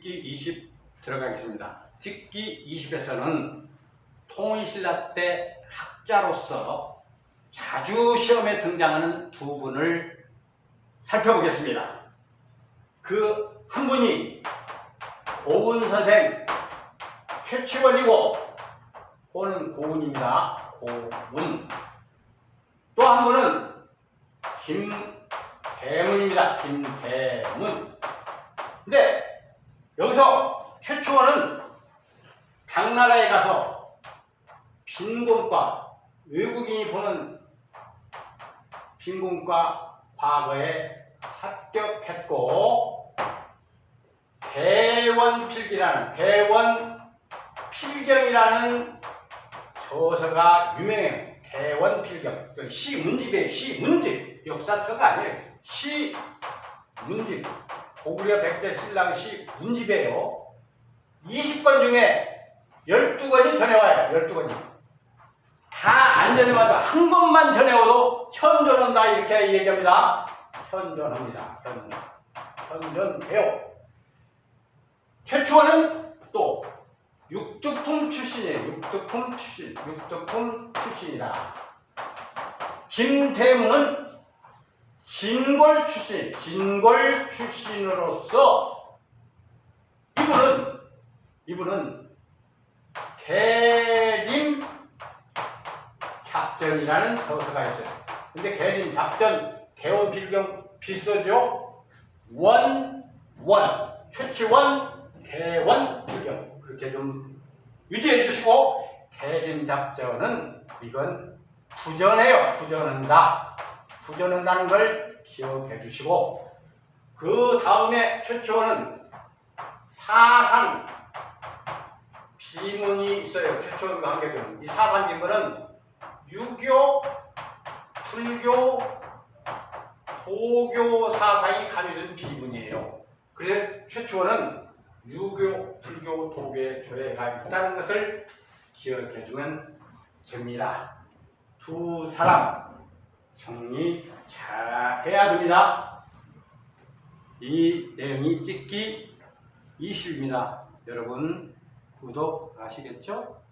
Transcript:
찍기 20 들어가겠습니다. 찍기 20에서는 통일신라 때 학자로서 자주 시험에 등장하는 두 분을 살펴보겠습니다. 그 한 분이 고운 선생 최치원이고 고는 고운입니다. 고운 또한 분은 김대문입니다. 김대문 근데 여기서 최초원은 당나라에 가서 빈곤과 외국인이 보는 빈곤과 과거에 합격했고 대원필기라는 대원필경이라는 저서가 유명해요. 대원필경. 그 시문집이에요. 시 문집. 역사서가 아니에요. 시 문집. 고구려 백제 신랑 시 문집이에요. 20권 중에 12권이 전해와요. 12권이. 다 안 전해와도 한 권만 전해와도 현존한다 이렇게 얘기합니다. 현존합니다. 현존. 현존해요. 최초는 또 육두품 출신이에요. 육두품 출신. 육두품 출신이다. 김대문은 진골 출신. 진골 출신으로서 이분은 이분은 계림 작전이라는 저서가 있어요. 근데 계림 작전 대원 필경 비슷하죠? 원, 원, 최치원, 대원 필경 그렇게 좀 유지해 주시고 계림 작전은 이건 부전해요. 부전한다. 부전한다는 걸 기억해 주시고 그 다음에 최초는 사상 비문이 있어요. 최초과 한계는 이 사상 비문은 유교, 불교, 도교 사상이 가미된 비문이에요. 그래서 최초는 유교, 불교, 도교의 조예가 있다는 것을 기억해 주면 됩니다. 두 사람 정리 잘 해야 됩니다. 이 내용이 찍기 20입니다. 여러분 구독 아시겠죠?